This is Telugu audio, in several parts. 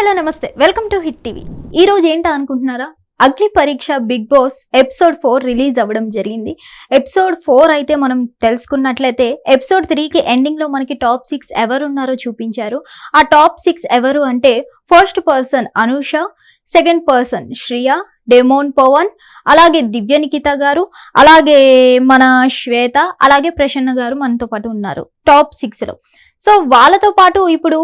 హలో నమస్తే. Welcome to Hit TV. ఈ రోజు ఏంటా అనుకుంటున్నారా? Agni Pariksha Bigg Boss episode four release అవ్వడం జరిగింది. ఎపిసోడ్ ఫోర్ అయితే మనం తెలుసుకున్నట్లయితే ఎపిసోడ్ త్రీకి ఎండింగ్లో మనకి టాప్ సిక్స్ ఎవరు ఉన్నారో చూపించారు. ఆ టాప్ సిక్స్ ఎవరు అంటే first person Anusha second person Shriya demon Pawan అలాగే దివ్య నిఖిత గారు అలాగే మన శ్వేత అలాగే ప్రసన్న గారు మనతో పాటు ఉన్నారు టాప్ సిక్స్లో సో వాళ్ళతో పాటు ఇప్పుడు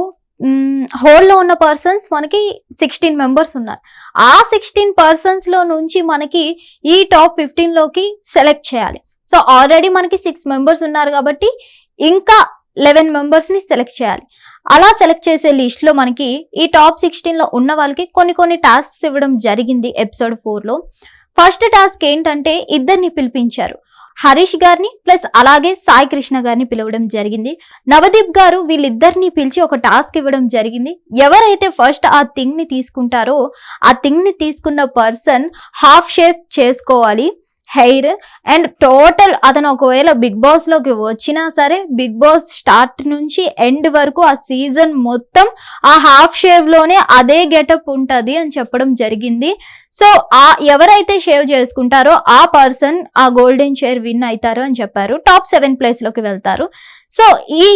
హోల్లో ఉన్న పర్సన్స్ మనకి సిక్స్టీన్ మెంబర్స్ ఉన్నారు. ఆ సిక్స్టీన్ పర్సన్స్లో నుంచి మనకి ఈ టాప్ ఫిఫ్టీన్లోకి సెలెక్ట్ చేయాలి. సో ఆల్రెడీ మనకి సిక్స్ మెంబర్స్ ఉన్నారు కాబట్టి ఇంకా లెవెన్ మెంబర్స్ని సెలెక్ట్ చేయాలి. అలా సెలెక్ట్ చేసే లిస్ట్లో మనకి ఈ టాప్ సిక్స్టీన్లో ఉన్న వాళ్ళకి కొన్ని కొన్ని టాస్క్స్ ఇవ్వడం జరిగింది ఎపిసోడ్ ఫోర్లో. ఫస్ట్ టాస్క్ ఏంటంటే ఇద్దరిని పిలిపించారు. హరీష్ గారిని ప్లస్ అలాగే సాయి కృష్ణ గారిని పిలవడం జరిగింది. నవదీప్ గారు వీళ్ళిద్దరిని పిలిచి ఒక టాస్క్ ఇవ్వడం జరిగింది. ఎవరైతే ఫస్ట్ ఆ థింగ్ని తీసుకుంటారో ఆ థింగ్ని తీసుకున్న పర్సన్ హాఫ్ షేప్ చేసుకోవాలి. హెయిర్ అండ్ టోటల్ అతను ఒకవేళ బిగ్ బాస్లోకి వచ్చినా సరే బిగ్ బాస్ స్టార్ట్ నుంచి ఎండ్ వరకు ఆ సీజన్ మొత్తం ఆ హాఫ్ షేవ్లోనే అదే గెటప్ ఉంటుంది అని చెప్పడం జరిగింది. సో ఆ ఎవరైతే షేవ్ చేసుకుంటారో ఆ పర్సన్ ఆ గోల్డెన్ షేర్ విన్ అవుతారు అని చెప్పారు. టాప్ సెవెన్ ప్లేస్లోకి వెళ్తారు. సో ఈ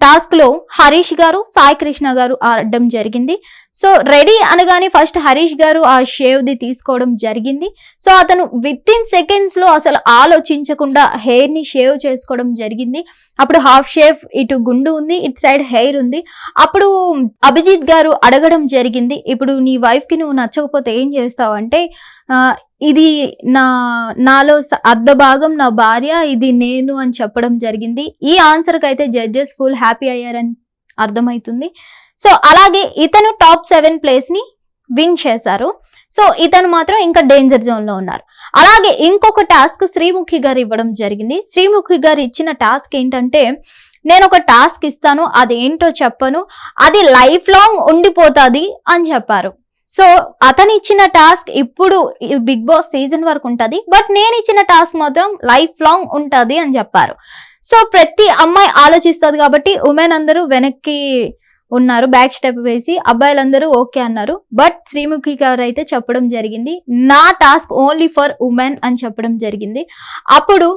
టాస్క్లో హరీష్ గారు సాయి కృష్ణ గారు ఆడడం జరిగింది. సో రెడీ అనగానే ఫస్ట్ హరీష్ గారు ఆ షేవ్ది తీసుకోవడం జరిగింది. సో అతను విత్ ఇన్ సెకండ్స్లో అసలు ఆలోచించకుండా హెయిర్ని షేవ్ చేసుకోవడం జరిగింది. అప్పుడు హాఫ్ షేవ్ ఇటు గుండు ఉంది ఇటు సైడ్ హెయిర్ ఉంది. అప్పుడు అభిజిత్ గారు అడగడం జరిగింది ఇప్పుడు నీ వైఫ్కి నువ్వు నచ్చకపోతే ఏం చేస్తావు? అంటే ఇది నా నాలో స- అర్ధ భాగం నా భార్య ఇది నేను అని చెప్పడం జరిగింది. ఈ ఆన్సర్కి అయితే జడ్జెస్ ఫుల్ హ్యాపీ అయ్యారని అర్థమవుతుంది. సో అలాగే ఇతను టాప్ సెవెన్ ప్లేస్ని విన్ చేశారు. సో ఇతను మాత్రం ఇంకా డేంజర్ జోన్లో ఉన్నారు. అలాగే ఇంకొక టాస్క్ శ్రీముఖి గారు ఇవ్వడం జరిగింది. శ్రీముఖి గారు ఇచ్చిన టాస్క్ ఏంటంటే నేను ఒక టాస్క్ ఇస్తాను అది ఏంటో చెప్పను అది లైఫ్ లాంగ్ ఉండిపోతుంది అని చెప్పారు. సో అతను ఇచ్చిన టాస్క్ ఇప్పుడు బిగ్ బాస్ సీజన్ వరకు ఉంటుంది బట్ నేను ఇచ్చిన టాస్క్ మాత్రం లైఫ్ లాంగ్ ఉంటుంది అని చెప్పారు. సో ప్రతి అమ్మాయి ఆలోచిస్తుంది కాబట్టి ఉమెన్ అందరూ వెనక్కి ఉన్నారు బ్యాక్ స్టెప్ వేసి అబ్బాయిలందరూ ఓకే అన్నారు. బట్ శ్రీముఖి గారు అయితే చెప్పడం జరిగింది నా టాస్క్ ఓన్లీ ఫర్ ఉమెన్ అని చెప్పడం జరిగింది. అప్పుడు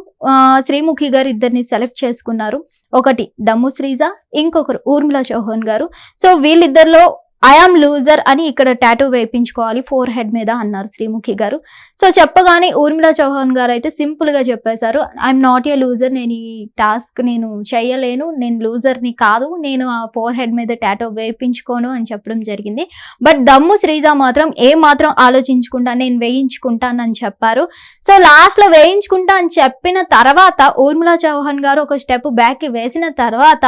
శ్రీముఖి గారు ఇద్దరిని సెలెక్ట్ చేసుకున్నారు. ఒకటి దమ్ము శ్రీజ ఇంకొకరు ఊర్మిళ చౌహాన్ గారు. సో వీళ్ళిద్దరిలో ఐఆమ్ లూజర్ అని ఇక్కడ టాటూ వేయించుకోవాలి ఫోర్ హెడ్ మీద అన్నారు శ్రీముఖి గారు. సో చెప్పగానే ఊర్మిళ చౌహాన్ గారు అయితే సింపుల్గా చెప్పేశారు. ఐఎమ్ నాట్ ఏ లూజర్ నేను ఈ టాస్క్ నేను చేయలేను నేను లూజర్ని కాదు నేను ఆ ఫోర్ హెడ్ మీద టాటో వేయించుకోను అని చెప్పడం జరిగింది. బట్ దమ్ము శ్రీజ మాత్రం ఏ మాత్రం ఆలోచించకుండా నేను వేయించుకుంటానని చెప్పారు. సో లాస్ట్లో వేయించుకుంటా అని చెప్పిన తర్వాత ఊర్మిళ చౌహాన్ గారు ఒక స్టెప్ బ్యాక్కి వేసిన తర్వాత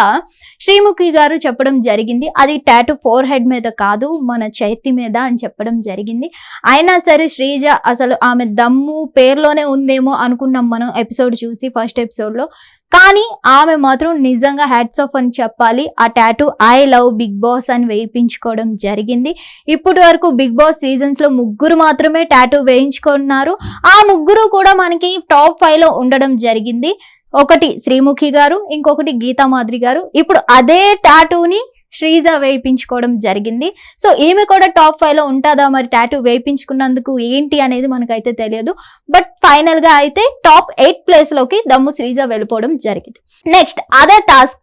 శ్రీముఖి గారు చెప్పడం జరిగింది. అది టాటూ ఫోర్ హెడ్ మీద కాదు మన చేతి మీద అని చెప్పడం జరిగింది. అయినా సరే శ్రీజ అసలు ఆమె దమ్ము పేర్లోనే ఉందేమో అనుకున్నాం మనం ఎపిసోడ్ చూసి ఫస్ట్ ఎపిసోడ్లో. కానీ ఆమె మాత్రం నిజంగా హ్యాట్స్ ఆఫ్ అని చెప్పాలి. ఆ tattoo I love Bigg Boss అని వేయించుకోవడం జరిగింది. ఇప్పటి వరకు బిగ్ బాస్ సీజన్స్లో ముగ్గురు మాత్రమే టాటూ వేయించుకున్నారు. ఆ ముగ్గురు కూడా మనకి టాప్ ఫైవ్లో ఉండడం జరిగింది. ఒకటి శ్రీముఖి గారు ఇంకొకటి గీతామాధ్రి గారు. ఇప్పుడు అదే టాటూని శ్రీజ వేయించుకోవడం జరిగింది. సో ఈమె కూడా టాప్ ఫైవ్లో ఉంటుందా మరి టాటూ వేయించుకున్నందుకు ఏంటి అనేది మనకైతే తెలియదు. బట్ ఫైనల్గా అయితే టాప్ ఎయిట్ ప్లేస్లోకి దమ్ము శ్రీజ వెళ్ళిపోవడం జరిగింది. నెక్స్ట్ అదర్ టాస్క్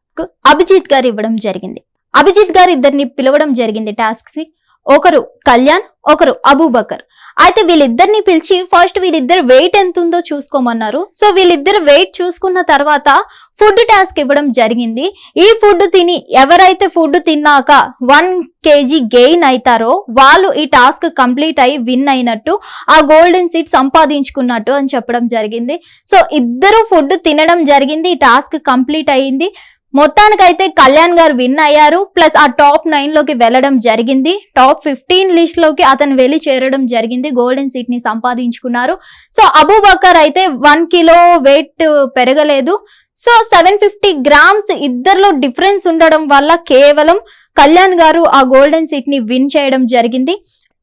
అభిజిత్ గారు ఇవ్వడం జరిగింది. అభిజిత్ గారు ఇద్దరిని పిలవడం జరిగింది టాస్క్కి ఒకరు కళ్యాణ్ ఒకరు అబూబకర్. అయితే వీళ్ళిద్దరిని పిలిచి ఫస్ట్ వీళ్ళిద్దరు వెయిట్ ఎంత ఉందో చూసుకోమన్నారు. సో వీళ్ళిద్దరు వెయిట్ చూసుకున్న తర్వాత ఫుడ్ టాస్క్ ఇవ్వడం జరిగింది. ఈ ఫుడ్ తిని ఎవరైతే ఫుడ్ తిన్నాక వన్ కేజీ గెయిన్ అవుతారో వాళ్ళు ఈ టాస్క్ కంప్లీట్ అయి విన్ అయినట్టు ఆ గోల్డెన్ సీట్ సంపాదించుకున్నట్టు అని చెప్పడం జరిగింది. సో ఇద్దరు ఫుడ్ తినడం జరిగింది. ఈ టాస్క్ కంప్లీట్ అయింది మొత్తానికైతే కళ్యాణ్ గారు విన్ అయ్యారు. ప్లస్ ఆ టాప్ నైన్లోకి వెళ్ళడం జరిగింది. టాప్ ఫిఫ్టీన్ లిస్ట్లోకి అతను వెళ్ళి చేరడం జరిగింది. గోల్డెన్ సీట్ని సంపాదించుకున్నారు. సో అబూబకర్ అయితే వన్ కిలో వెయిట్ పెరగలేదు. సో సెవెన్ ఫిఫ్టీ గ్రామ్స్ ఇద్దరిలో డిఫరెన్స్ ఉండడం వల్ల కేవలం కళ్యాణ్ గారు ఆ గోల్డెన్ సీట్ని విన్ చేయడం జరిగింది.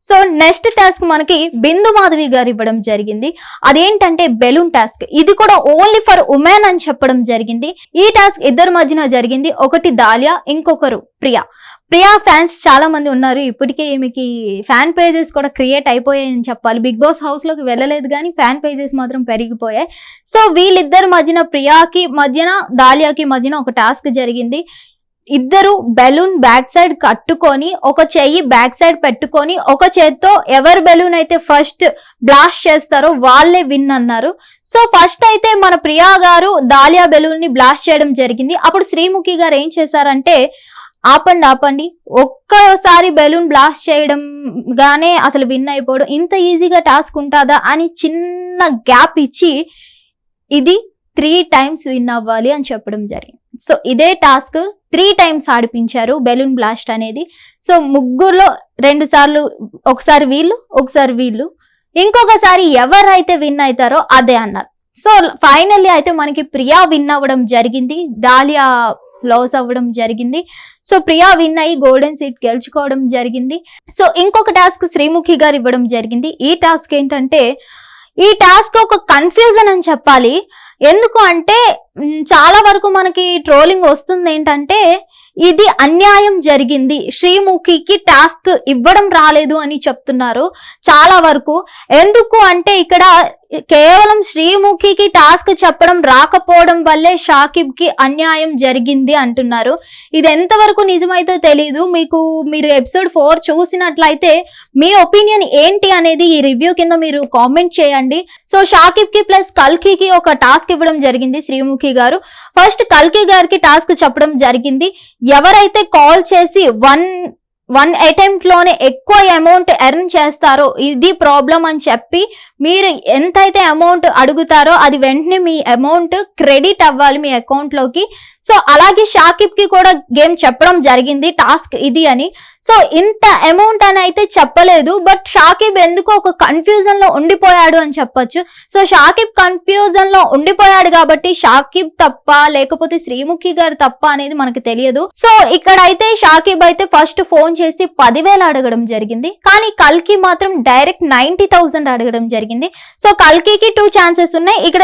సో నెక్స్ట్ టాస్క్ మనకి బిందు మాధవి గారు ఇవ్వడం జరిగింది. అదేంటంటే బెలూన్ టాస్క్. ఇది కూడా ఓన్లీ ఫర్ ఉమెన్ అని చెప్పడం జరిగింది. ఈ టాస్క్ ఇద్దరి మధ్యన జరిగింది. ఒకటి దాలియా ఇంకొకరు ప్రియా. ప్రియా ఫ్యాన్స్ చాలా మంది ఉన్నారు. ఇప్పటికే ఈమెకి ఫ్యాన్ పేజెస్ కూడా క్రియేట్ అయిపోయాయని చెప్పాలి. బిగ్ బాస్ హౌస్లోకి వెళ్ళలేదు కానీ ఫ్యాన్ పేజెస్ మాత్రం పెరిగిపోయాయి. సో వీళ్ళిద్దరి మధ్యన ప్రియాకి మధ్యన దాలియాకి మధ్యన ఒక టాస్క్ జరిగింది. ఇద్దరు బెలూన్ బ్యాక్ సైడ్ కట్టుకొని ఒక చెయ్యి బ్యాక్ సైడ్ పెట్టుకొని ఒక చేత్తో ఎవరు బెలూన్ అయితే ఫస్ట్ బ్లాస్ట్ చేస్తారో వాళ్ళే విన్ అన్నారు. సో ఫస్ట్ అయితే మన ప్రియా గారు దాలియా బెలూన్ని బ్లాస్ట్ చేయడం జరిగింది. అప్పుడు శ్రీముఖి గారు ఏం చేశారంటే ఆపండి ఆపండి. ఒక్కసారి బెలూన్ బ్లాస్ట్ చేయడం గానే అసలు విన్ అయిపోవడం ఇంత ఈజీగా టాస్క్ ఉంటుందా అని చిన్న గ్యాప్ ఇచ్చి ఇది త్రీ టైమ్స్ విన్ అవ్వాలి అని చెప్పడం జరిగింది. సో ఇదే టాస్క్ త్రీ టైమ్స్ ఆడిపించారు బెలూన్ బ్లాస్ట్ అనేది. సో ముగ్గురులో రెండు సార్లు ఒకసారి వీళ్ళు ఒకసారి వీళ్ళు. ఇంకొకసారి ఎవరైతే విన్ అవుతారో అదే అన్నారు. సో ఫైనల్లీ అయితే మనకి ప్రియా విన్ అవ్వడం జరిగింది. దాలియా లాస్ అవ్వడం జరిగింది. సో ప్రియా విన్ అయ్యి గోల్డెన్ సీట్ గెలుచుకోవడం జరిగింది. సో ఇంకొక టాస్క్ శ్రీముఖి గారు ఇవ్వడం జరిగింది. ఈ టాస్క్ ఏంటంటే ఈ టాస్క్ ఒక కన్ఫ్యూజన్ అని చెప్పాలి. ఎందుకు అంటే చాలా వరకు మనకి ట్రోలింగ్ వస్తుంది ఏంటంటే ఇది అన్యాయం జరిగింది. శ్రీముఖికి టాస్క్ ఇవ్వడం రాలేదు అని చెప్తున్నారు చాలా వరకు. ఎందుకు అంటే ఇక్కడ కేవలం శ్రీముఖికి టాస్క్ చెప్పడం రాకపోవడం వల్లే షాకిబ్కి అన్యాయం జరిగింది అంటున్నారు. ఇది ఎంతవరకు నిజమైతే తెలీదు. మీకు మీరు ఎపిసోడ్ ఫోర్ చూసినట్లయితే మీ ఒపీనియన్ ఏంటి అనేది ఈ రివ్యూ కింద మీరు కామెంట్ చేయండి. సో షాకిబ్కి ప్లస్ కల్కికి ఒక టాస్క్ ఇవ్వడం జరిగింది శ్రీముఖి గారు. ఫస్ట్ కల్కి గారికి టాస్క్ చెప్పడం జరిగింది. ఎవరైతే కాల్ చేసి వన్ వన్ అటెంప్ట్లోనే ఎక్కువ అమౌంట్ ఎర్న్ చేస్తారో ఇది ప్రాబ్లం అని చెప్పి మీరు ఎంతైతే అమౌంట్ అడుగుతారో అది వెంటనే మీ అమౌంట్ క్రెడిట్ అవ్వాలి మీ అకౌంట్లోకి సో అలాగే షాకిబ్కి కూడా గేమ్ చెప్పడం జరిగింది టాస్క్ ఇది అని. సో ఇంత అమౌంట్ అని అయితే చెప్పలేదు బట్ షాకిబ్ ఎందుకో ఒక కన్ఫ్యూజన్లో ఉండిపోయాడు అని చెప్పొచ్చు. సో షాకిబ్ కన్ఫ్యూజన్లో ఉండిపోయాడు కాబట్టి షాకిబ్ తప్ప లేకపోతే శ్రీముఖి గారు తప్ప అనేది మనకు తెలియదు. సో ఇక్కడ అయితే షాకిబ్ అయితే ఫస్ట్ ఫోన్ చేసి పదివేలు అడగడం జరిగింది. కానీ కల్కి మాత్రం డైరెక్ట్ నైన్టీ థౌసండ్ అడగడం జరిగింది. సో కల్కికి టూ ఛాన్సెస్ ఉన్నాయి. ఇక్కడ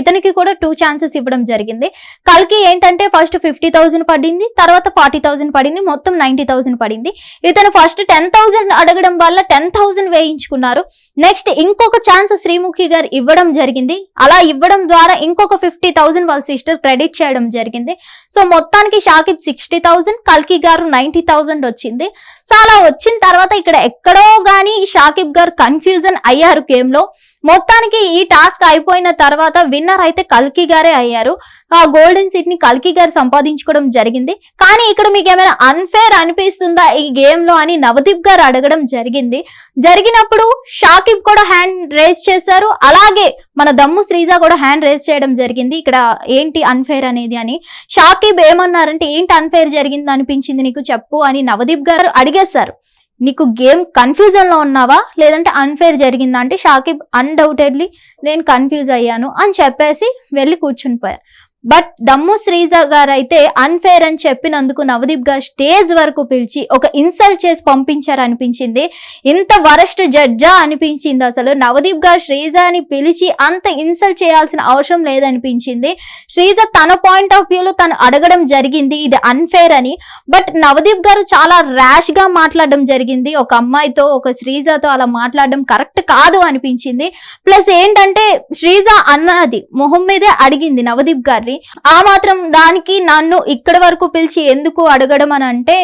ఇతనికి కూడా టూ ఛాన్సెస్ ఇవ్వడం జరిగింది. కల్కి ఏంటంటే ఫస్ట్ ఫిఫ్టీ థౌసండ్ పడింది తర్వాత ఫార్టీ థౌసండ్ పడింది మొత్తం నైన్టీ థౌసండ్ పడింది. ఇతను ఫస్ట్ టెన్ థౌసండ్ అడగడం వల్ల టెన్ థౌసండ్ వేయించుకున్నారు. నెక్స్ట్ ఇంకొక ఛాన్స్ శ్రీముఖి గారు ఇవ్వడం జరిగింది. అలా ఇవ్వడం ద్వారా ఇంకొక ఫిఫ్టీ థౌసండ్ వాళ్ళ సిస్టర్ క్రెడిట్ చేయడం జరిగింది. సో మొత్తానికి షాకిబ్ సిక్స్టీ థౌసండ్ కల్కి గారు నైన్టీ థౌసండ్ వచ్చింది. సో అలా వచ్చిన తర్వాత ఇక్కడ ఎక్కడో గానీ షాకిబ్ గారు కన్ఫ్యూజన్ అయ్యారు గేమ్లో. మొత్తానికి ఈ టాస్క్ అయిపోయిన తర్వాత విన్నర్ అయితే కల్కి గారే అయ్యారు. ఆ గోల్డెన్ సీట్ని కల్కి గారు సంపాదించుకోవడం జరిగింది. కానీ ఇక్కడ మీకు ఏమైనా అన్ఫేర్ అనిపిస్తుందా ఈ గేమ్లో అని నవదీప్ గారు అడగడం జరిగింది. జరిగినప్పుడు షాకిబ్ కూడా హ్యాండ్ రేస్ చేశారు. అలాగే మన దమ్ము శ్రీజ కూడా హ్యాండ్ రేస్ చేయడం జరిగింది. ఇక్కడ ఏంటి అన్ఫేర్ అనేది అని. షాకిబ్ ఏమన్నారంటే ఏంటి అన్ఫేర్ జరిగింది అనిపించింది నీకు చెప్పు అని నవదీప్ గారు అడిగేశారు. నీకు గేమ్ కన్ఫ్యూజన్లో ఉన్నావా? లేదంటే అన్ఫేర్ జరిగిందా? అంటే షాకిబ్ అన్డౌటెడ్లీ నేను కన్ఫ్యూజ్ అయ్యాను అని చెప్పేసి వెళ్ళి కూర్చుని పోయారు బట్ దమ్ము శ్రీజ గారు అయితే అన్ఫేర్ అని చెప్పినందుకు నవదీప్ గారు స్టేజ్ వరకు పిలిచి ఒక ఇన్సల్ట్ చేసి పంపించారు అనిపించింది ఇంత వరస్ట్ జడ్జా అనిపించింది అసలు. నవదీప్ గారు శ్రీజని పిలిచి అంత ఇన్సల్ట్ చేయాల్సిన అవసరం లేదనిపించింది. శ్రీజ తన పాయింట్ ఆఫ్ వ్యూలో తను అడగడం జరిగింది. ఇది అన్ఫేర్ అని. బట్ నవదీప్ గారు చాలా ర్యాష్గా మాట్లాడడం జరిగింది. ఒక అమ్మాయితో ఒక శ్రీజతో అలా మాట్లాడడం కరెక్ట్ కాదు అనిపించింది. ప్లస్ ఏంటంటే శ్రీజ అన్నది మొహం మీదే అడిగింది నవదీప్ గారిని. ఆ మాత్రం దానికి నన్ను ఇక్కడ వరకు పిలిచి ఎందుకు అడగడం అని అంటే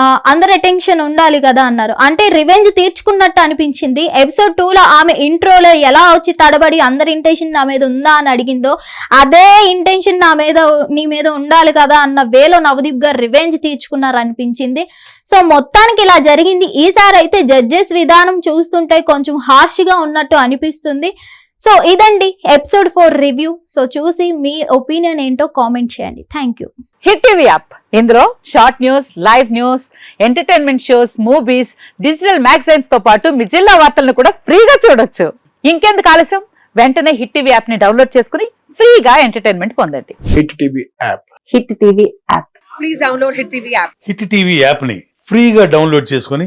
అందరు అందరి అటెన్షన్ ఉండాలి కదా అన్నారు. అంటే రివెంజ్ తీర్చుకున్నట్టు అనిపించింది. ఎపిసోడ్ టూలో ఆమె ఇంట్రోలో ఎలా వచ్చి తడబడి అందరి ఇంటెన్షన్ నా మీద ఉందా అని అడిగిందో అదే ఇంటెన్షన్ నా మీద నీ మీద ఉండాలి కదా అన్న వేలో నవదీప్ గారు రివెంజ్ తీర్చుకున్నారు అనిపించింది. సో మొత్తానికి ఇలా జరిగింది. ఈసారి అయితే జడ్జెస్ విధానం చూస్తుంటే కొంచెం హార్ష్గా ఉన్నట్టు అనిపిస్తుంది. సో ఇదండి ఎపిసోడ్ ఫోర్ రివ్యూ. సో చూసి మీ ఒపీనియన్ ఏంటో కామెంట్ చేయండి. Thank you. Hit TV app. ఇందులో short news live news entertainment shows movies digital మ్యాగజైన్స్తో పాటు మీ జిల్లా వార్తలను కూడా ఫ్రీగా చూడొచ్చు. ఇంకెందుకు ఆలస్యం? వెంటనే హిట్ టీవీ యాప్ని డౌన్లోడ్ చేసుకుని ఫ్రీగా ఎంటర్టైన్మెంట్ పొందండి. Hit TV app. Hit TV app. Please download Hit TV app. Hit TV యాప్ని ఫ్రీగా డౌన్లోడ్ చేసుకొని